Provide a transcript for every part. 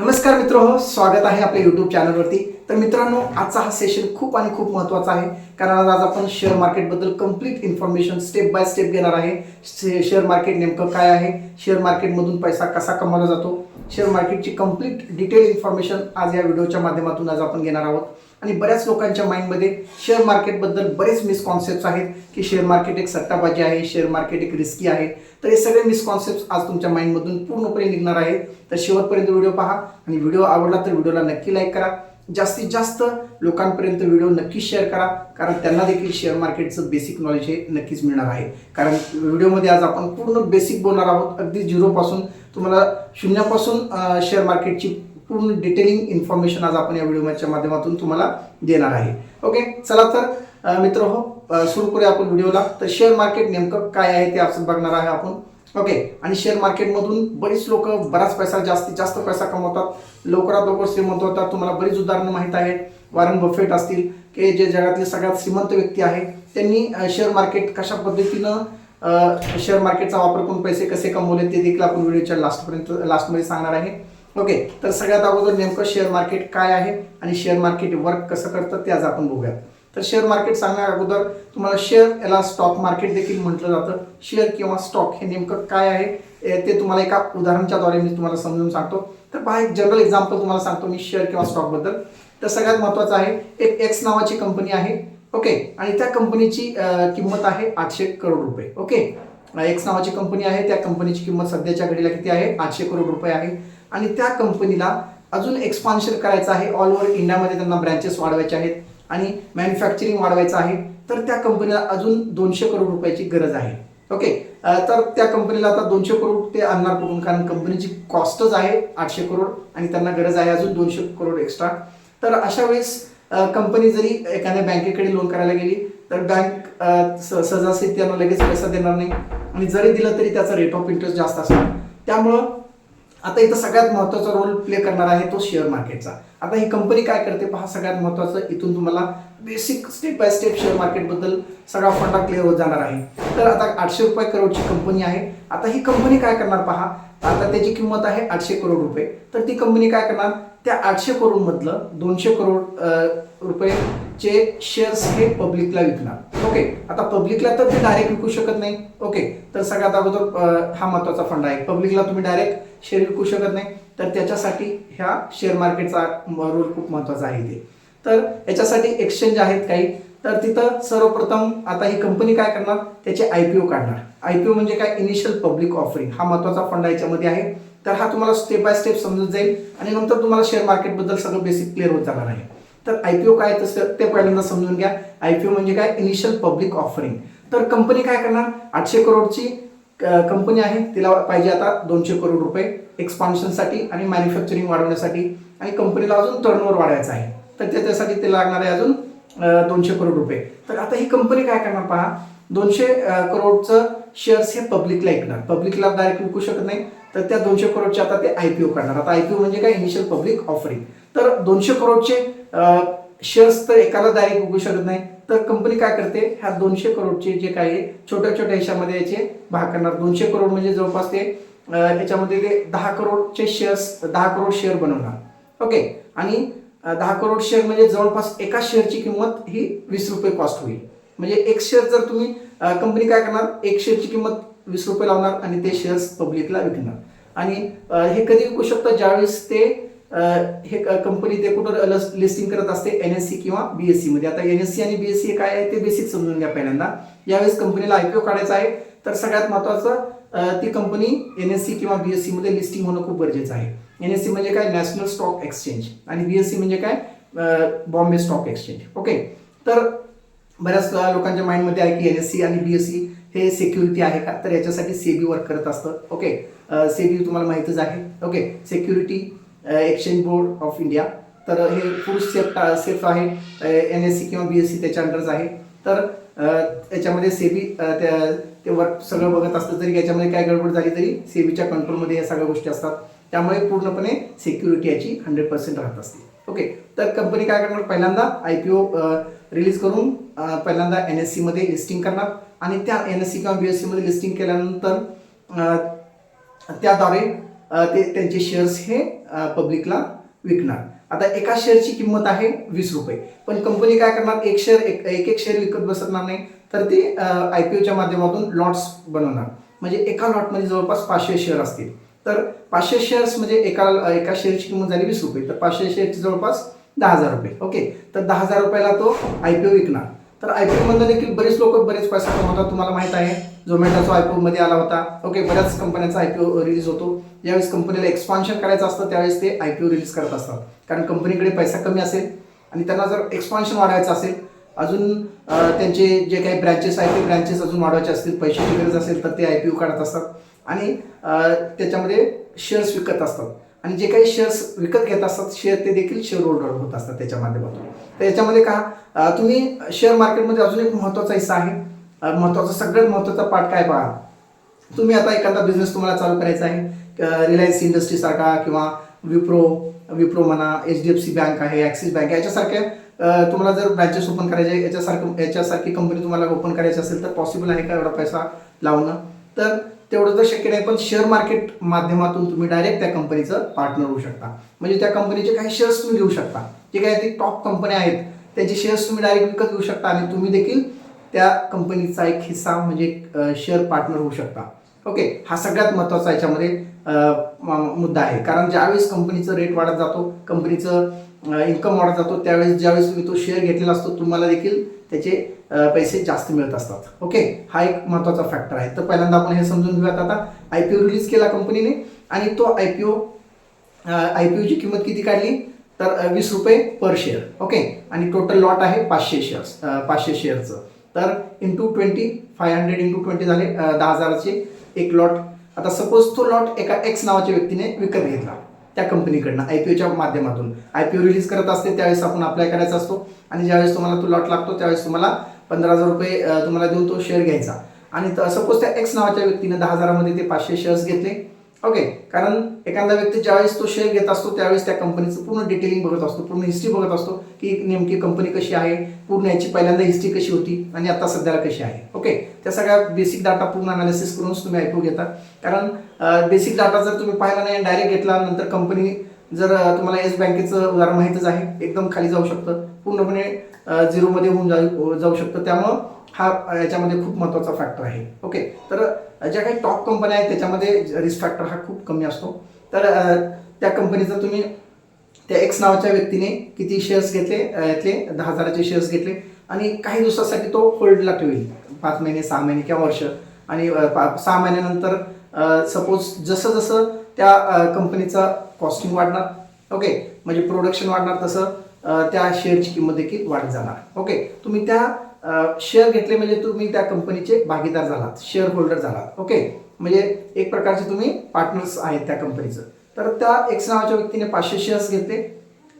नमस्कार मित्र हो स्वागत आहे आपल्या युट्यूब चॅनलवरती तर मित्रांनो आजचा हा सेशन खूप आणि खूप महत्त्वाचा आहे कारण आज आपण शेअर मार्केटबद्दल complete information step by step घेणार आहे. शे- शेअर मार्केट नेमकं काय आहे? शेअर मार्केटमधून पैसा कसा कमावला जातो? शेअर मार्केटची कंप्लीट डिटेल इन्फॉर्मेशन आज या व्हिडिओच्या माध्यमातून आज आपण घेणार आहोत. आणि बऱ्याच लोकांच्या माइंडमध्ये शेअर मार्केटबद्दल बरेच मिसकॉन्सेप्ट आहेत की शेअर मार्केट एक सट्टाबाजी आहे शेअर मार्केट एक रिस्की आहे. तर हे सगळे मिसकॉन्सेप्ट आज तुमच्या माइंडमधून पूर्णपणे निघणार आहेत. तर शेवटपर्यंत व्हिडिओ पहा आणि व्हिडिओ आवडला तर व्हिडिओला नक्की लाईक करा. जास्तीत जास्त लोकांपर्यंत व्हिडिओ नक्कीच शेअर करा. कारण त्यांना देखील शेअर मार्केटचं बेसिक नॉलेज हे नक्कीच मिळणार आहे. कारण व्हिडिओमध्ये आज आपण पूर्ण बेसिक बोलणार आहोत. अगदी झिरोपासून तुम्हाला शून्यापासून शेअर मार्केटची पूर्ण डिटेलिंग इन्फॉर्मेशन आज आपण या व्हिडिओच्या माध्यमातून तुम्हाला देणार आहे. ओके चला तर मित्र हो सुरू करूया आपण व्हिडिओला तर शेअर मार्केट नेमकं काय आहे ते आपण बघणार आहे आपण. ओके आणि शेअर मार्केटमधून बरीच लोक बराच पैसा जास्तीत जास्त पैसा कमवतात. लवकरात लवकर श्रीमंत होतात. तुम्हाला बरीच उदाहरणं माहीत आहेत. वारन बफेट असतील की जे जगातले सगळ्यात श्रीमंत व्यक्ती आहे त्यांनी शेअर मार्केट कशा पद्धतीनं शेअर मार्केटचा वापर करून पैसे कसे कमवले ते देखील आपण व्हिडिओच्या लास्टपर्यंत लास्टमध्ये सांगणार आहे. ओके तर सगळ्यात अगोदर नेमकं शेअर मार्केट काय आहे आणि शेअर मार्केट वर्क कसं करतं ते आज आपण बघूयात. तर शेअर मार्केट सांगण्या अगोदर तुम्हाला शेअर याला स्टॉक मार्केट देखील म्हटलं जातं. शेअर किंवा स्टॉक हे नेमकं काय आहे ते तुम्हाला एका उदाहरणाच्याद्वारे मी तुम्हाला समजून सांगतो. तर पहा एक जनरल एक्झाम्पल तुम्हाला सांगतो मी शेअर किंवा स्टॉकबद्दल. तर सगळ्यात महत्वाचं आहे एक एक्स नावाची कंपनी आहे ओके आणि त्या कंपनीची किंमत आहे आठशे करोड रुपये ओके. एक्स नावाची कंपनी आहे त्या कंपनीची किंमत सध्याच्या घडीला किती आहे? आठशे करोड रुपये आहे. आणि त्या कंपनीला अजून एक्सपान्शन करायचं आहे. ऑल ओव्हर इंडियामध्ये त्यांना ब्रँचेस वाढवायचे आहेत आणि मॅन्युफॅक्चरिंग वाढवायचं आहे. तर त्या कंपनीला अजून दोनशे करोड रुपयाची गरज आहे. ओके तर त्या कंपनीला आता दोनशे करोड ते आणणार कुठून? कारण कंपनीची कॉस्टच आहे आठशे करोड आणि त्यांना गरज आहे अजून दोनशे करोड एक्स्ट्रा तर अशा वेळेस कंपनी जरी एखाद्या बँकेकडे लोन करायला गेली तर बँक सहजासहजी त्यांना लगेच पैसा देणार नाही. आणि जरी दिलं तरी त्याचा रेट ऑफ इंटरेस्ट जास्त असणार. त्यामुळं आता इथं सगळ्यात महत्त्वाचा रोल प्ले करणार आहे तो शेअर मार्केटचा आता ही कंपनी काय करते पहा सगळ्यात महत्त्वाचं इथून तुम्हाला basic step by step share मार्केटबद्दल सगळा फंडा क्लिअर होत जाणार आहे. तर आता आठशे रुपये करोडची कंपनी आहे. आता ही कंपनी काय करणार पहा आता त्याची किंमत आहे आठशे करोड रुपये. तर ती कंपनी काय करणार त्या आठशे करोड मधलं दोनशे करोड रुपयेचे शेअर्स हे पब्लिकला विकणार. ओके आता पब्लिकला तर ते डायरेक्ट विकू शकत नाही. ओके तर सगळ्यात अगोदर हा महत्त्वाचा फंड आहे. पब्लिकला तुम्ही डायरेक्ट शेअर विकू शकत नाही. तर त्याच्यासाठी ह्या शेअर मार्केटचा रोल खूप महत्त्वाचा आहे ते. तर याच्यासाठी एक्सचेंज आहेत काही. तर तिथं सर्वप्रथम आता ही कंपनी काय करणार? त्याचे आय पी ओ काढणार. आय पी ओ म्हणजे काय? इनिशियल पब्लिक ऑफरिंग हा महत्त्वाचा फंड याच्यामध्ये आहे. तर हा तुम्हाला स्टेप बाय स्टेप समजत जाईल आणि नंतर तुम्हाला शेअर मार्केटबद्दल सगळं बेसिक क्लिअर होत जाणार आहे. तर आय पी ओ काय तसं ते पहिल्यांदा समजून घ्या. आय पी ओ म्हणजे काय? इनिशियल पब्लिक ऑफरिंग तर कंपनी काय करणार? आठशे करोडची कंपनी आहे तिला पाहिजे आता दोनशे करोड रुपये एक्सपान्शनसाठी आणि मॅन्युफॅक्चरिंग वाढवण्यासाठी. आणि कंपनीला अजून टर्नओव्हर वाढायचं आहे. तर त्याच्यासाठी ते लागणार आहे अजून दोनशे करोड रुपये. तर आता ही कंपनी काय करणार पहा. दोनशे करोडचं शेअर्स हे पब्लिकला ऐकणार पब्लिकला डायरेक्ट विकू शकत नाही. तर त्या दोनशे करोडचे आता ते आय पी ओ करणार. आता आय पी ओ म्हणजे काय? इनिशियल पब्लिक ऑफरिंग तर दोनशे करोडचे शेअर्स तर एकाला डायरेक्ट उगू शकत नाही. तर कंपनी काय करते? ह्या दोनशे करोडचे जे काही आहे, छोट्या छोट्या हिशामध्ये याचे भाग करणार. दोनशे करोड म्हणजे जवळपास ते याच्यामध्ये ते दहा करोडचे शेअर्स दहा करोड शेअर बनवणार. ओके आणि दहा करोड शेअर म्हणजे जवळपास एका शेअरची किंमत ही वीस रुपये कॉस्ट होईल. म्हणजे एक शेअर जर तुम्ही कंपनी काय करणार? एक शेअरची किंमत वीस रुपये लावणार आणि ते शेअर्स पब्लिकला विकणार. आणि हे कधी विकू शकतं? ज्यावेळेस ते हे कंपनी ते कुठं लिस्टिंग करत असते एन एस सी किंवा बी एसमध्ये आता एन एस सी आणि बी एस सी काय आहे ते बेसिक समजून घ्या पहिल्यांदा यावेळेस कंपनीला आयपीओ काढायचा आहे तर सगळ्यात महत्वाचं ती कंपनी एन एस सी किंवा बी एसमध्ये लिस्टिंग होणं खूप गरजेचं आहे एन एस सी म्हणजे काय नॅशनल स्टॉक एक्सचेंज आणि बी एस सी म्हणजे काय बॉम्बे स्टॉक एक्सचेंज ओके तर बऱ्याच लोकांच्या माइंडमध्ये आहे की एन एस सी आणि बी एस सी हे सिक्युरिटी आहे का तर याच्यासाठी सेबी वर्क करत असतं ओके सेबी तुम्हाला माहितच आहे okay security exchange board of India तर हे फुल सेफ सेफ आहे. एन एस सी किंवा बी एस सी त्याच्या अंडरच आहे. तर याच्यामध्ये सेबी त्या ते वर्क सगळं बघत असतं तरी याच्यामध्ये काय गडबड झाली तरी सेबीच्या कंट्रोलमध्ये या सगळ्या गोष्टी असतात. त्यामुळे पूर्णपणे सिक्युरिटी याची हंड्रेड पर्सेंट राहत असते. ओके तर कंपनी काय करणार? पहिल्यांदा आय पी ओ रिलीज करून पहिल्यांदा एन एस सीमध्ये लिस्टिंग करणार. आणि त्या एन एस सी किंवा बी एस सीमध्ये लिस्टिंग केल्यानंतर त्याद्वारे ते त्यांचे शेअर्स हे पब्लिकला विकणार. आता एका शेअरची किंमत आहे वीस रुपये. पण कंपनी काय करणार? एक शेअर एक एक एक शेअर विकत बसणार नाही. तर ते आय पी ओच्या माध्यमातून लॉट्स बनवणार. म्हणजे एका लॉटमध्ये जवळपास पाचशे शेअर असतील. तर पाचशे शेअर्स म्हणजे एका एका शेअरची किंमत झाली वीस रुपये. तर पाचशे शेअरची जवळपास दहा हजार रुपये. ओके तर दहा हजार रुपयाला तो आय पी ओ विकणार. तर आय पी ओमधनं देखील बरेच लोक बरेच पैसा कमवतात तुम्हाला माहीत आहे. झोमॅटोचा आय पी मध्ये आला होता. ओके बऱ्याच कंपन्यांचा आय पी ओ रिलीज होतो. ज्यावेळेस कंपनीला एक्सपान्शन करायचं असतं त्यावेळेस ते आय पी ओ रिलीज करत असतात. कारण कंपनीकडे पैसा कमी असेल आणि त्यांना जर एक्सपान्शन वाढवायचं असेल अजून त्यांचे जे काही ब्रँचेस आहेत ते ब्रँचेस अजून वाढवायचे असतील पैशाची गरज असेल तर ते आय पी ओ काढत असतात. आणि त्याच्यामध्ये शेअर्स विकत असतात. आणि जे काही शेअर्स विकत घेत असतात शेअर ते देखील शेअर होल्डर होत असतात त्याच्या माध्यमातून. तर याच्यामध्ये का तुम्ही शेअर मार्केटमध्ये अजून एक महत्त्वाचा हिस्सा आहे. महत्त्वाचा सगळ्यात महत्त्वाचा पार्ट काय पहा? तुम्ही आता एखादा बिझनेस तुम्हाला चालू करायचा आहे. रिलायन्स इंडस्ट्री सारखा किंवा विप्रो विप्रो म्हणा H D F C bank आहे ॲक्सिस बँक आहे याच्यासारख्या तुम्हाला जर ब्रँचेस ओपन करायचे याच्यासारखं याच्यासारखी कंपनी तुम्हाला ओपन करायची असेल तर पॉसिबल आहे का एवढा पैसा लावणं? तर तेवढं तर शक्य नाही पण शेअर मार्केट माध्यमातून तुम्ही डायरेक्ट त्या कंपनीचं पार्टनर होऊ शकता. म्हणजे त्या कंपनीचे काही शेअर्स तुम्ही घेऊ शकता. जे काही ते टॉप कंपन्या आहेत त्यांचे शेअर्स तुम्ही डायरेक्ट विकत घेऊ शकता आणि तुम्ही देखील त्या कंपनीचा एक हिस्सा म्हणजे शेअर पार्टनर होऊ शकता. ओके हा सगळ्यात महत्त्वाचा याच्यामध्ये मुद्दा आहे. कारण ज्यावेळेस कंपनीचं रेट वाढत जातो कंपनीचं इन्कम वाढत जातो त्यावेळेस ज्यावेळेस तुम्ही तो शेअर घेतलेला असतो तुम्हाला देखील त्याचे पैसे जास्त मिळत असतात. ओके हा एक महत्त्वाचा फॅक्टर आहे. तर पहिल्यांदा आपण हे समजून घेऊयात आता. आय पी ओ रिलीज केला कंपनीने आणि तो I P O I P ओची किंमत किती काढली? तर वीस रुपये पर शेअर ओके आणि टोटल लॉट आहे पाचशे शेअर्स पाचशे शेअरचं तर into twenty five hundred into twenty झाले दहा हजाराचे एक लॉट आता सपोज तो लॉट एका एक्स नावाच्या व्यक्तीने विकत घेतला त्या कंपनीकडनं आय पी ओच्या माध्यमातून. आय पी ओ रिलीज करत असते त्यावेळेस आपण अप्लाय करायचा असतो. आणि ज्यावेळेस तुम्हाला तो लॉट लागतो त्यावेळेस तुम्हाला पंधरा हजार रुपये तुम्हाला देऊन तो शेअर घ्यायचा. आणि सपोज त्या एक्स नावाच्या व्यक्तीने दहा हजारामध्ये ते पाचशे शेअर्स घेतले ओके कारण एखादा व्यक्ती ज्यावेळेस तो शेअर घेत असतो त्यावेळेस त्या कंपनीचं पूर्ण डिटेलिंग बघत असतो पूर्ण हिस्ट्री बघत असतो की नेमकी कंपनी कशी आहे पूर्ण याची पहिल्यांदा हिस्ट्री कशी होती आणि आता सध्याला कशी आहे. ओके त्या सगळ्या बेसिक डाटा पूर्ण अनालिसिस करूनच तुम्ही ऐकू घेता. कारण बेसिक डाटा जर तुम्ही पाहिला नाही डायरेक्ट घेतला नंतर कंपनी जर तुम्हाला येस बँकेचं उदाहरण माहितच आहे एकदम खाली जाऊ शकतं पूर्णपणे झिरोमध्ये होऊन जाऊ जाऊ शकतं. त्यामुळं हा याच्यामध्ये खूप महत्त्वाचा फॅक्टर आहे. ओके तर ज्या काही टॉप कंपन्या आहेत त्याच्यामध्ये रिस्क फॅक्टर हा खूप कमी असतो. तर त्या कंपनीचं तुम्ही त्या एक्स नावाच्या व्यक्तीने किती शेअर्स घेतले अ, यातले दहा हजाराचे शेअर्स घेतले. आणि काही दिवसासाठी तो होल्डला ठेवेल. पाच महिने सहा महिने किंवा वर्ष. आणि पा- सहा महिन्यानंतर सपोज जसं जसं त्या कंपनीचा कॉस्टिंग वाढणार. ओके म्हणजे प्रोडक्शन वाढणार तसं त्या शेअरची किंमत देखील वाढ जाणार. ओके तुम्ही त्या शेअर घेतले म्हणजे तुम्ही त्या कंपनीचे भागीदार झालात शेअर होल्डर झालात. ओके म्हणजे एक प्रकारचे तुम्ही पार्टनर्स आहेत त्या कंपनीचं तर त्या एक्स नावाच्या व्यक्तीने पाचशे शेअर्स घेतले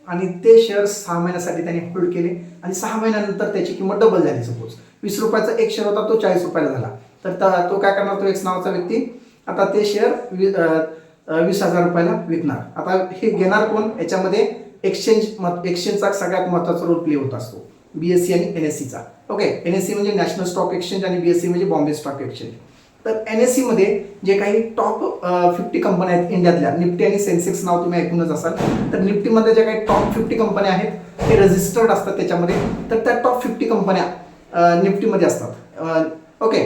आणि ते शेअर्स सहा महिन्यासाठी त्यांनी होल्ड केले आणि सहा महिन्यानंतर त्याची किंमत डबल झाली सपोज वीस रुपयाचा एक शेअर होता तो चाळीस रुपयाला झाला. तर तो काय करणार तो एक्स नावाचा व्यक्ती? आता ते शेअर वीस हजार रुपयाला विकणार. आता हे घेणार कोण? याच्यामध्ये एक्सचेंज मत एक्सचेंजचा सगळ्यात महत्त्वाचा रोल प्ले होत असतो. बीएससी आणि एन एस सीचा ओके एन एस सी म्हणजे नॅशनल स्टॉक एक्सचेंज आणि बीएससी म्हणजे बॉम्बे स्टॉक एक्सचेंज तर एन एसमध्ये जे काही टॉप फिफ्टी कंपन्या आहेत इंडियातल्या निफ्टी आणि सेन्सेक्स नाव तुम्ही ऐकूनच असाल. तर निफ्टीमध्ये ज्या काही टॉप फिफ्टी कंपन्या आहेत ते रजिस्टर्ड असतात त्याच्यामध्ये. तर त्या टॉप फिफ्टी कंपन्या निफ्टीमध्ये असतात. ओके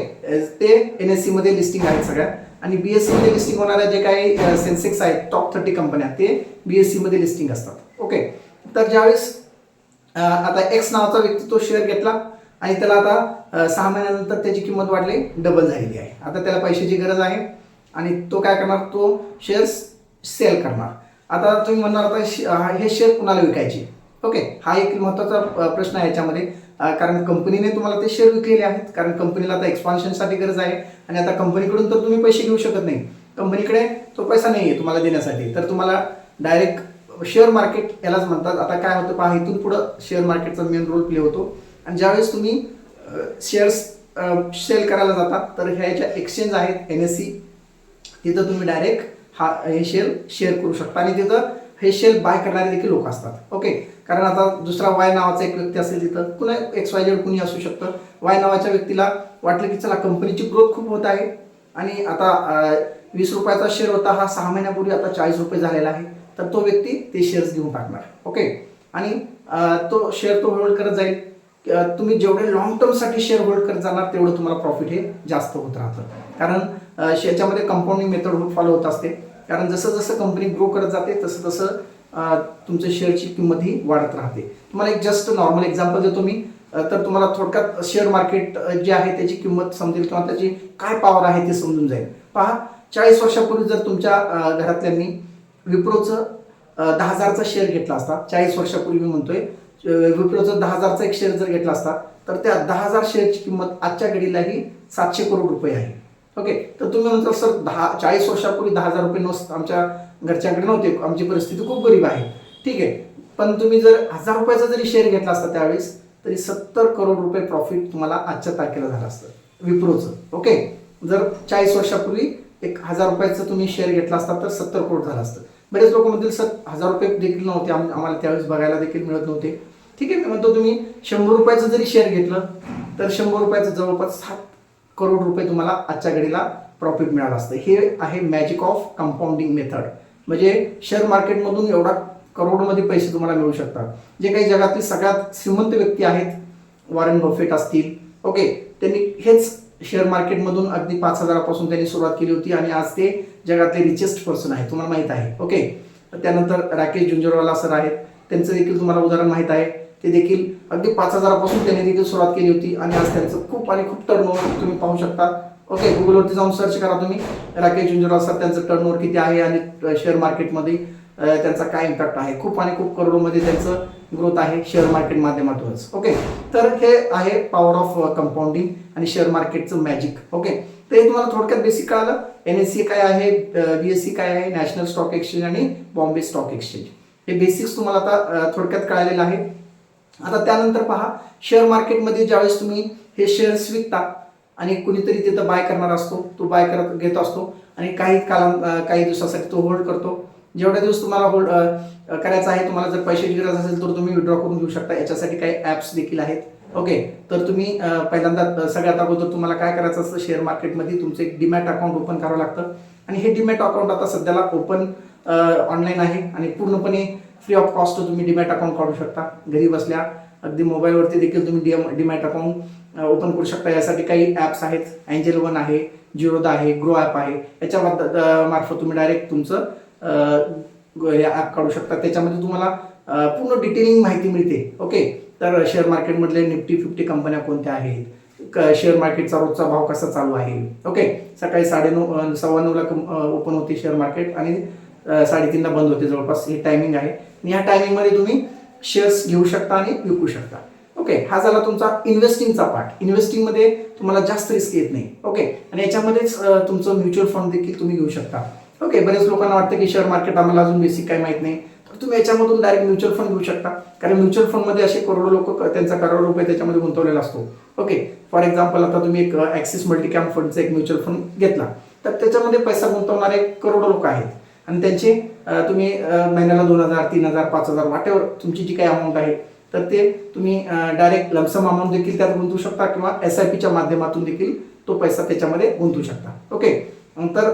ते एन एसमध्ये लिस्टिंग आहेत सगळ्या. आणि बी एसमध्ये लिस्टिंग होणाऱ्या जे काही सेन्सेक्स आहेत टॉप थर्टी कंपन्या ते बी एसमध्ये लिस्टिंग असतात. ओके तर ज्यावेळेस आता एक्स नावाचा व्यक्ती तो शेअर घेतला आणि त्याला आता सहा महिन्यानंतर त्याची किंमत वाढली डबल झालेली आहे. आता त्याला पैशाची गरज आहे आणि तो काय करणार? तो शेअर्स सेल करणार. आता तुम्ही म्हणणार आता शे- हे शेअर कुणाला विकायचे? ओके हा एक महत्त्वाचा प्रश्न आहे याच्यामध्ये. कारण कंपनीने तुम्हाला ते शेअर विकलेले आहेत. कारण कंपनीला आता एक्सपान्शनसाठी गरज आहे आणि आता कंपनीकडून तर तुम्ही पैसे घेऊ शकत नाही. कंपनीकडे तो पैसा नाही आहे तुम्हाला देण्यासाठी. तर तुम्हाला डायरेक्ट शेअर मार्केट यालाच म्हणतात. आता काय होतं पहा इथून पुढं शेअर मार्केटचा मेन रोल प्ले होतो. आणि ज्यावेळेस तुम्ही शेअर्स सेल करायला जातात तर ह्या ज्या एक्सचेंज आहेत एन एस सी तिथं तुम्ही डायरेक्ट हा हे शेअर शेअर करू शकता. आणि तिथं हे शेअर बाय करणारे देखील लोक असतात. ओके कारण आता दुसरा वाय नावाचा एक व्यक्ती असेल तिथं कुणा एक्स वाय जेड कुणी असू शकतं. वाय नावाच्या व्यक्तीला वाटलं की चला कंपनीची ग्रोथ खूप होत आहे. आणि आता वीस रुपयाचा शेअर होता हा सहा महिन्यापूर्वी आता चाळीस रुपये झालेला आहे. तर तो व्यक्ती ते शेअर्स घेऊन टाकणार. ओके आणि तो शेअर तो होल्ड करत जाईल. तुम्ही जेवढे लॉंग टर्मसाठी शेअर होल्ड करत जाणार तेवढं तुम्हाला प्रॉफिट हे जास्त होत राहतं. कारण याच्यामध्ये कंपाऊंडिंग मेथड फॉलो होत असते. कारण जसं जसं कंपनी ग्रो करत जाते तसं तसं तुमच्या शेअरची किंमत ही वाढत राहते. तुम्हाला एक जस्ट नॉर्मल एक्झाम्पल देतो मी. तर तुम्हाला थोडक्यात शेअर मार्केट जे आहे त्याची किंमत समजेल किंवा त्याची काय पॉवर आहे ते समजून जाईल. पहा चाळीस वर्षापूर्वी जर तुमच्या घरातल्यांनी विप्रोचं दहा हजारचा शेअर घेतला असता. चाळीस वर्षापूर्वी मी म्हणतोय विप्रोचं दहा हजारचा एक शेअर जर घेतला असता तर त्या दहा हजार शेअरची किंमत आजच्या घडीलाही सातशे करोड रुपये आहे. ओके तर तुम्ही म्हणता सर दहा चाळीस वर्षापूर्वी दहा हजार रुपये नसत आमच्या घरच्याकडे नव्हते. आमची परिस्थिती खूप गरीब आहे. ठीक आहे. पण तुम्ही जर हजार रुपयाचा जरी शेअर घेतला असता त्यावेळेस तरी सत्तर करोड रुपये प्रॉफिट तुम्हाला आजच्या तारखेला झालं असतं. विप्रोचं. ओके जर चाळीस वर्षापूर्वी एक हजार रुपयाचं तुम्ही शेअर घेतला असता तर सत्तर करोड झालं असतं. बरेच लोक म्हणतील सर हजार रुपये देखील नव्हते. आम्हाला त्यावेळेस बघायला देखील मिळत नव्हते. ठीक आहे मी म्हणतो तुम्ही शंभर रुपयाचं जरी शेअर घेतलं तर शंभर रुपयाचं जवळपास सात करोड रुपये तुम्हाला आजच्या घडीला प्रॉफिट मिळालं असतं. हे आहे मॅजिक ऑफ कंपाऊंडिंग मेथड म्हणजे शेअर मार्केटमधून एवढा करोडमध्ये पैसे तुम्हाला मिळू शकतात. जे काही जगातील सगळ्यात श्रीमंत व्यक्ती आहेत वॉरेन बफेट असतील ओके त्यांनी हेच शेअर मार्केटमधून अगदी पाच हजारापासून त्यांनी सुरुवात केली होती आणि आज ते जगातले रिचेस्ट पर्सन आहे तुम्हाला माहीत आहे. ओके त्यानंतर राकेश झुंझुरवाला सर आहेत. त्यांचं देखील तुम्हाला उदाहरण माहीत आहे. ते देखील अगदी पाच हजारापासून त्यांनी देखील सुरुवात केली होती आणि आज त्यांचं खूप आणि खूप टर्नओव्हर तुम्ही पाहू शकता. ओके गुगलवरती जाऊन सर्च करा तुम्ही. राकेश झुंझुरवाला सर त्यांचं टर्नओव्हर किती आहे आणि शेअर मार्केटमध्ये त्यांचा काय इम्पॅक्ट आहे? खूप आणि खूप करोडोमध्ये त्यांचं ग्रोथ आहे शेअर मार्केट माध्यमातूनच. ओके तर हे आहे पॉवर ऑफ कंपाऊंडिंग आणि शेअर मार्केटचं मॅजिक ओके तर हे तुम्हाला थोडक्यात बेसिक कळालं. एन एस सी काय आहे? बी एस सी काय आहे? नॅशनल स्टॉक एक्सचेंज आणि बॉम्बे स्टॉक एक्सचेंज हे बेसिक्स तुम्हाला आता थोडक्यात कळालेलं आहे. आता त्यानंतर पहा शेअर मार्केटमध्ये ज्यावेळेस तुम्ही हे शेअर्स विकता आणि कुणीतरी तिथं बाय करणार असतो तो बाय करत घेत असतो आणि काही काला काही दिवसासाठी तो होल्ड करतो जेवढ्या दिवस तुम्हाला होल्ड करायचं आहे तुम्हाला जर पैशाची गरज असेल तर तुम्ही विड्रॉ करून घेऊ शकता. याच्यासाठी काही ॲप्स देखील आहेत. ओके तर तुम्ही पहिल्यांदा सगळ्यात अगोदर तुम्हाला काय करायचं असतं शेअर मार्केटमध्ये तुमचं एक डीमॅट अकाउंट ओपन करावं लागतं. आणि हे डिमॅट अकाउंट आता सध्याला ओपन ऑनलाईन आहे आणि पूर्णपणे फ्री ऑफ कॉस्ट तुम्ही डीमॅट अकाउंट काढू शकता. घरी बसल्या अगदी मोबाईलवरती देखील तुम्ही डीएम डीमॅट अकाउंट ओपन करू शकता. यासाठी काही ॲप्स आहेत. अँजेल वन आहे जिरोदा आहे ग्रो ॲप आहे. याच्या मार्फत तुम्ही डायरेक्ट तुमचं काढू शकता. त्याच्यामध्ये तुम्हाला पूर्ण डिटेलिंग माहिती मिळते. ओके तर शेअर मार्केटमधले निफ्टी फिफ्टी कंपन्या कोणत्या आहेत? शेअर मार्केटचा रोजचा भाव कसा चालू आहे? ओके सकाळी साडेनऊ सव्वा नऊला ओपन होते शेअर मार्केट आणि साडेतीनला बंद होते. जवळपास हे टायमिंग आहे. आणि ह्या टायमिंगमध्ये तुम्ही शेअर्स घेऊ शकता आणि विकू शकता. ओके हा झाला तुमचा इन्व्हेस्टिंगचा पार्ट इन्व्हेस्टिंगमध्ये तुम्हाला जास्त रिस्क येत नाही. ओके आणि याच्यामध्येच तुमचं म्युच्युअल फंड देखील तुम्ही घेऊ शकता. ओके बरेच लोकांना वाटतं की शेअर मार्केट आम्हाला अजून बेसिक काही माहीत नाही. तर तुम्ही याच्यामधून डायरेक्ट म्युच्युअल फंड घेऊ शकता. कारण म्युच्युअल फंडमध्ये असे करोडो लोक त्यांचा करोडो रुपये त्याच्यामध्ये गुंतवलेला असतो. ओके फॉर एक्झाम्पल आता तुम्ही एक ॲक्सिस मल्टीकॅम फंडचा एक म्युच्युअल फंड घेतला. तर त्याच्यामध्ये पैसा गुंतवणारे करोडो लोक आहेत. आणि त्यांचे तुम्ही महिन्याला दोन हजार तीन हजार पाच हजार वाटेवर तुमची जी काही अमाऊंट आहे तर ते तुम्ही डायरेक्ट लमसम अमाऊंट देखील त्यात गुंतवू शकता किंवा एस आय पीच्या माध्यमातून देखील तो पैसा त्याच्यामध्ये गुंतवू शकता. ओके नंतर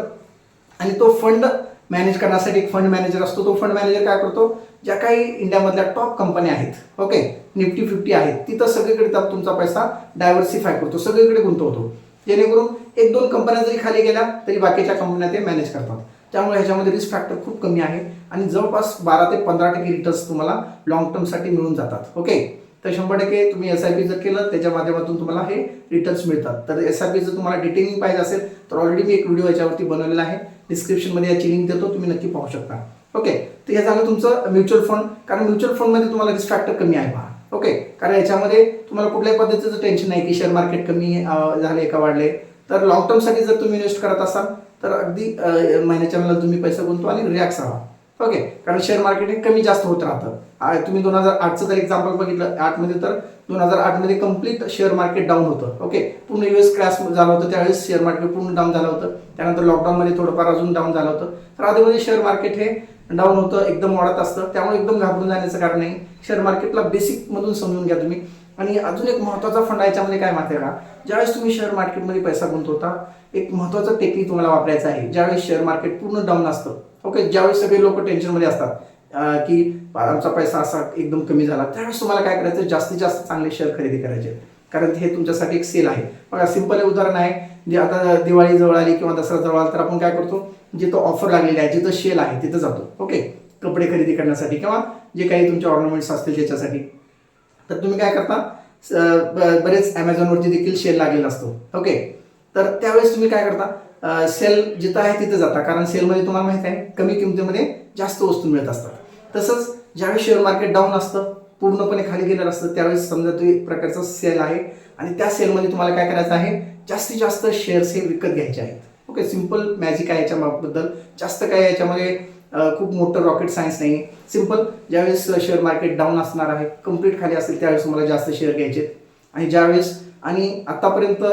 आणि तो फंड मॅनेज करण्यासाठी एक फंड मॅनेजर असतो. तो फंड मॅनेजर काय करतो? ज्या काही इंडियामधल्या टॉप कंपन्या आहेत ओके निफ्टी फिफ्टी आहेत तिथं सगळीकडे तुमचा पैसा डायव्हर्सिफाय करतो. सगळीकडे गुंतवतो. जेणेकरून एक दोन कंपन्या जरी खाली गेल्या तरी बाकीच्या कंपन्या ते मॅनेज करतात. त्यामुळे ह्याच्यामध्ये रिस्क फॅक्टर खूप कमी आहे आणि जवळपास बारा ते पंधरा टक्के रिटर्न्स तुम्हाला लॉंग टर्मसाठी मिळून जातात ओके तर शंभर टक्के तुम्ही एस आय पी जर केलं त्याच्या माध्यमातून तुम्हाला हे रिटर्न्स मिळतात. तर एस आय पी जर तुम्हाला डिटेलिंग पाहिजे असेल तर ऑलरेडी मी एक व्हिडिओ याच्यावरती बनवलेला आहे. डिस्क्रिप्शनमध्ये याची लिंक देतो तुम्ही नक्की पाहू शकता. ओके तर हे झालं तुमचं म्युच्युअल फंड कारण म्युच्युअल फंडमध्ये तुम्हाला रिस्क फॅक्टर कमी आहे पहा ओके कारण याच्यामध्ये तुम्हाला कुठल्याही पद्धतीचं टेन्शन नाही की शेअर मार्केट कमी झाले का वाढले तर लॉंग टर्मसाठी जर तुम्ही इन्व्हेस्ट करत असाल तर अगदी महिन्याच्या मला तुम्ही पैसा गुंतवा आणि रिलॅक्स राहा. ओके कारण शेअर मार्केट हे कमी जास्त होत राहतं. तुम्ही दोन हजार आठचं जर एक्झाम्पल बघितलं आठमध्ये तर दोन हजार आठमध्ये कंप्लीट शेअर मार्केट डाऊन होतं. ओके पूर्ण युएस क्रॅश झालं होतं त्यावेळेस शेअर मार्केट पूर्ण डाऊन झालं होतं. त्यानंतर लॉकडाऊनमध्ये थोडंफार अजून डाऊन झालं होतं. तर आधीमध्ये शेअर मार्केट हे डाऊन होतं एकदम वाढत असतं. त्यामुळे एकदम घाबरून जाण्याचं कारण नाही. शेअर मार्केटला बेसिकमधून समजून घ्या तुम्ही. आणि अजून एक महत्त्वाचा फंड याच्यामध्ये काय माहिती आहे का? ज्यावेळेस तुम्ही शेअर मार्केटमध्ये पैसा गुंतवता एक महत्त्वाचं टेक्निक तुम्हाला वापरायचं आहे. ज्यावेळेस शेअर मार्केट पूर्ण डाऊन असतं ओके ज्यावेळेस सगळे लोक टेन्शनमध्ये असतात की आमचा पैसा असा एकदम कमी झाला त्यावेळेस तुम्हाला काय करायचं? जास्तीत जास्त चांगले शेअर खरेदी करायचे. कारण हे तुमच्यासाठी एक सेल आहे. बघा सिंपल उदाहरण आहे. जे आता दिवाळी जवळ आली किंवा दसरा जवळ आला तर आपण काय करतो? जिथं ऑफर लागलेली आहे जिथं सेल आहे तिथं जातो ओके कपडे खरेदी करण्यासाठी किंवा जे काही तुमचे ऑर्नामेंट्स असतील त्याच्यासाठी. तर तुम्ही काय करता? बरेच ॲमेझॉनवरती देखील सेल लागलेला असतो. ओके तर त्यावेळेस तुम्ही काय करता? सेल जिथं आहे तिथं जाता. कारण सेलमध्ये तुम्हाला माहीत आहे कमी किमतीमध्ये जास्त वस्तू मिळत असतात. तसंच ज्यावेळेस शेअर मार्केट डाऊन असतं पूर्णपणे खाली गेलेलं असतं त्यावेळेस समजा तो एक प्रकारचा सेल आहे. आणि त्या सेलमध्ये तुम्हाला काय करायचं आहे? जास्तीत जास्त शेअर्स हे विकत घ्यायचे आहेत. ओके सिंपल मॅजिक आहे याच्याबद्दल. जास्त काय याच्यामध्ये खूप मोठं रॉकेट सायन्स नाही सिंपल ज्यावेळेस शेअर मार्केट डाऊन असणार आहे कंप्लीट खाली असेल त्यावेळेस तुम्हाला जास्त शेअर घ्यायचे. आणि ज्यावेळेस आणि आतापर्यंत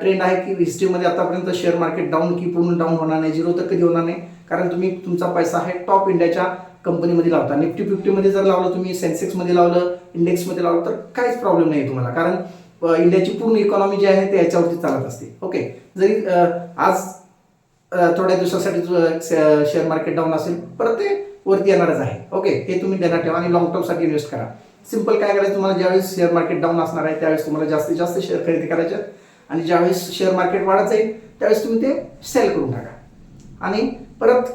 ट्रेंड आहे की हिस्ट्रीमध्ये आतापर्यंत शेअर मार्केट डाऊन की पूर्ण डाऊन होणार नाही झिरो तर कधी होणार नाही. कारण तुम्ही तुमचा पैसा आहे टॉप इंडियाच्या कंपनीमध्ये लावता. निफ्टी फिफ्टीमध्ये जर लावलं तुम्ही सेन्सेक्समध्ये लावलं इंडेक्समध्ये लावलं तर काहीच प्रॉब्लेम नाही तुम्हाला. कारण इंडियाची पूर्ण इकॉनॉमी जी आहे ते याच्यावरती चालत असते. ओके जरी आज थोड्या दिवसासाठी शेअर मार्केट डाऊन असेल परत ते वरती येणारच आहे. ओके हे तुम्ही ध्यानात ठेवा आणि लॉंग टर्मसाठी इन्व्हेस्ट करा. सिंपल काय करायचं तुम्हाला ज्यावेळेस शेअर मार्केट डाऊन असणार आहे त्यावेळेस तुम्हाला जास्तीत जास्त शेअर खरेदी करायचे आहेत. आणि ज्यावेळेस शेअर मार्केट वाढत जाईल त्यावेळेस तुम्ही ते सेल करून टाका. आणि परत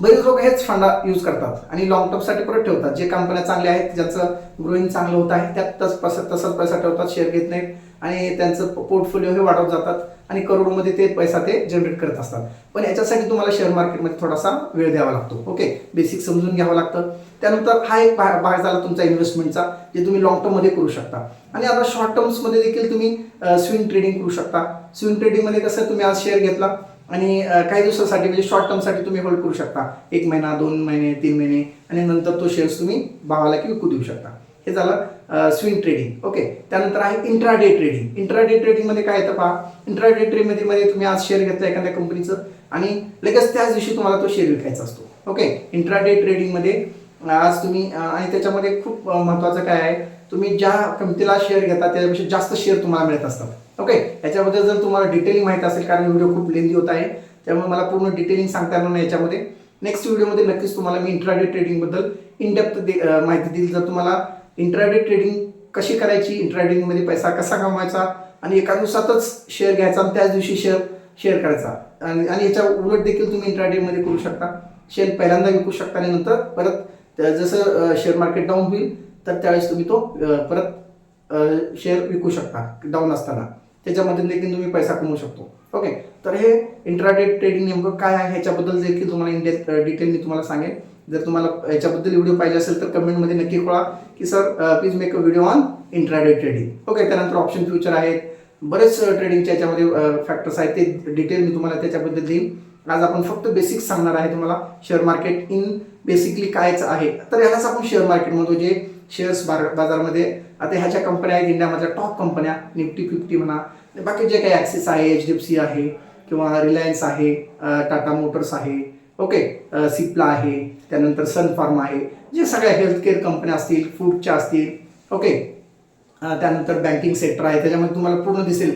बरेच लोक हेच फंडा यूज करतात आणि लॉंग टर्मसाठी परत ठेवतात. जे कंपन्या चांगल्या आहेत ज्यांचं ग्रोईंग चांगलं होत आहे त्यात तस पैसा तसाच पैसा ठेवतात शेअर घेत नाहीत. आणि त्यांचं पोर्टफोलिओ हे वाढवत जातात आणि करोडमध्ये ते पैसा ते जनरेट करत असतात. पण याच्यासाठी तुम्हाला शेअर मार्केटमध्ये थोडासा वेळ द्यावा लागतो. ओके बेसिक समजून घ्यावं लागतं. त्यानंतर हा एक भा- भाग झाला तुमचा इन्व्हेस्टमेंटचा जे तुम्ही लॉंग टर्ममध्ये करू शकता. आणि आता शॉर्ट टर्म्समध्ये देखील तुम्ही स्विंग ट्रेडिंग करू शकता. स्विंग ट्रेडिंगमध्ये कसं तुम्ही आज शेअर घेतला? आणि काही दिवसासाठी म्हणजे शॉर्ट टर्मसाठी तुम्ही होल्ड करू शकता. एक महिना दोन महिने तीन महिने आणि नंतर तो शेअर्स तुम्ही भावाला की विकू देऊ शकता. हे झालं स्विंग ट्रेडिंग ओके त्यानंतर आहे इंट्राडे ट्रेडिंग इंट्राडे ट्रेडिंगमध्ये काय येतं पहा? इंट्राडे ट्रेडिंगमध्ये मध्ये तुम्ही आज शेअर घेतला एखाद्या कंपनीचं आणि लगेच त्याच दिवशी तुम्हाला तो शेअर विकायचा असतो. ओके इंट्राडे ट्रेडिंगमध्ये आज तुम्ही आणि त्याच्यामध्ये खूप महत्त्वाचं काय आहे? तुम्ही ज्या किमतीला शेअर घेता त्याच्यापेक्षा जास्त शेअर तुम्हाला मिळत असतात. ओके याच्याबद्दल जर तुम्हाला डिटेलिंग माहिती असेल कारण व्हिडिओ खूप लेंदी होत आहे त्यामुळे मला पूर्ण डिटेलिंग सांगता येणार नाही याच्यामध्ये. नेक्स्ट व्हिडिओमध्ये नक्कीच तुम्हाला मी इंट्राडे ट्रेडिंगबद्दल इनडेप्थ दे माहिती देईल. जर तुम्हाला इंट्राडे ट्रेडिंग कशी करायची इंट्राडेमध्ये पैसा कसा कमवायचा आणि एका दिवसातच शेअर घ्यायचा आणि त्याच दिवशी शेअर शेअर करायचा. आणि आणि याच्या उलट देखील तुम्ही इंट्राडेमध्ये करू शकता. शेअर पहिल्यांदा विकू शकता आणि नंतर परत जसं शेअर मार्केट डाऊन होईल तर त्यावेळेस तुम्ही तो परत शेअर विकू शकता डाऊन असताना. त्याच्यामध्ये देखील तुम्ही पैसा कमवू शकतो. ओके तर हे इंट्राडे ट्रेडिंग नेमकं काय आहे? ह्याच्याबद्दल देखील तुम्हाला इंडिया डिटेल मी तुम्हाला सांगेन. जर तुम्हाला याच्याबद्दल व्हिडिओ पाहिजे असेल तर कमेंटमध्ये नक्की कळा की sir please make a video on intraday trading okay त्यानंतर ऑप्शन फ्युचर आहेत. बरेच ट्रेडिंगच्या याच्यामध्ये फॅक्टर्स आहेत. ते डिटेल मी तुम्हाला त्याच्याबद्दल देईन. आज आपण फक्त बेसिक सांगणार आहे तुम्हाला. शेअर मार्केट इन बेसिकली कायच आहे. तर यालाच आपण शेअर मार्केट म्हणतो जे शेअर्स बाजारामध्ये. आता ह्याच्या कंपन्या आहेत इंडियामधल्या टॉप कंपन्या निफ्टी फिफ्टी म्हणा. बाकी जे काही ॲक्सिस आहे एच डी एफ सी आहे किंवा रिलायन्स आहे टाटा मोटर्स आहे ओके सिप्ला आहे त्यानंतर सन फार्मा आहे. जे सगळ्या हेल्थकेअर कंपन्या असतील फूडच्या असतील ओके त्यानंतर बँकिंग सेक्टर आहे त्याच्यामध्ये तुम्हाला पूर्ण दिसेल.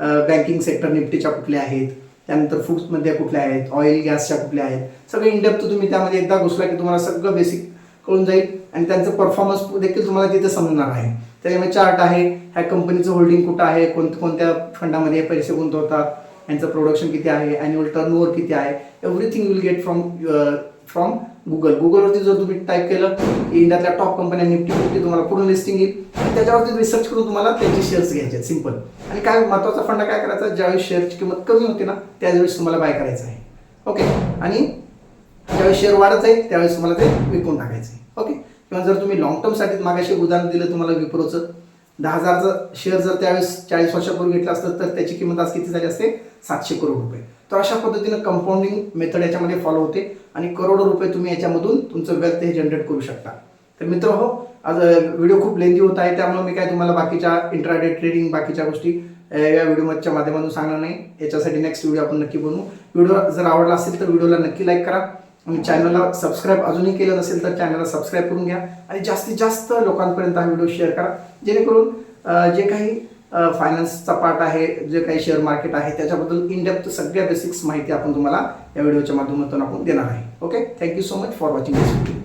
बँकिंग सेक्टर निफ्टीच्या कुठल्या आहेत त्यानंतर फूड्समध्ये कुठल्या आहेत ऑइल गॅसच्या कुठल्या आहेत. सगळे इंडेप्थ तुम्ही त्यामध्ये एकदा घुसला की तुम्हाला सगळं बेसिक कळून जाईल. आणि त्यांचं परफॉर्मन्स देखील तुम्हाला तिथे समजणार आहे. त्याच्यामुळे चार्ट आहे ह्या कंपनीचं होल्डिंग कुठं आहे कोण कोणत्या फंडामध्ये पैसे गुंतवतात यांचं प्रोडक्शन किती आहे अॅन्युअल टर्नओव्हर किती आहे everything will get from from Google गुगलवरती जर तुम्ही टाईप केलं इंडियातल्या टॉप कंपन्या निफ्टी फिफ्टी तुम्हाला पूर्ण लिस्टिंग येईल. त्याच्यावरती रिसर्च करून तुम्हाला त्यांचे शेअर्स घ्यायचे सिंपल आणि काय महत्त्वाचा फंड काय करायचा? ज्यावेळेस शेअरची किंमत कमी होते ना त्यावेळेस तुम्हाला बाय करायचं आहे. ओके आणि ज्यावेळेस शेअर वाढत जाईल त्यावेळेस तुम्हाला ते विकून टाकायचं आहे. ओके किंवा जर तुम्ही लॉंग टर्मसाठी मागाशी उदाहरण दिलं तुम्हाला विप्रोचं दहा हजारचं शेअर जर त्यावेळेस चाळीस वर्षापूर्वी घेतलं असतं तर त्याची किंमत आज किती झाली असते? सातशे करोड रुपये. तर अशा पद्धतीनं कंपाऊंडिंग मेथड याच्यामध्ये फॉलो होते आणि करोडो रुपये तुम्ही याच्यामधून तुमचं वेल्थ हे जनरेट करू शकता. तर मित्र हो आज व्हिडिओ खूप लेंदी होत आहे त्यामुळे मी काय तुम्हाला बाकीच्या इंट्राडे ट्रेडिंग बाकीच्या गोष्टी या व्हिडिओच्या माध्यमातून सांगणार नाही. याच्यासाठी नेक्स्ट व्हिडिओ आपण नक्की बनवू. व्हिडिओ जर आवडला असेल तर व्हिडिओला नक्की लाईक करा. चॅनलला सबस्क्राईब अजूनही केलं नसेल तर चॅनलला सबस्क्राईब करून घ्या. आणि जास्तीत जास्त लोकांपर्यंत हा व्हिडिओ शेअर करा. जेणेकरून जे काही फायनान्सचा पार्ट आहे जे काही शेअर मार्केट आहे त्याच्याबद्दल इनडेप्थ सगळ्या बेसिक्स माहिती आपण तुम्हाला या व्हिडिओच्या माध्यमातून आपण देणार आहे. Okay thank you so much for watching this video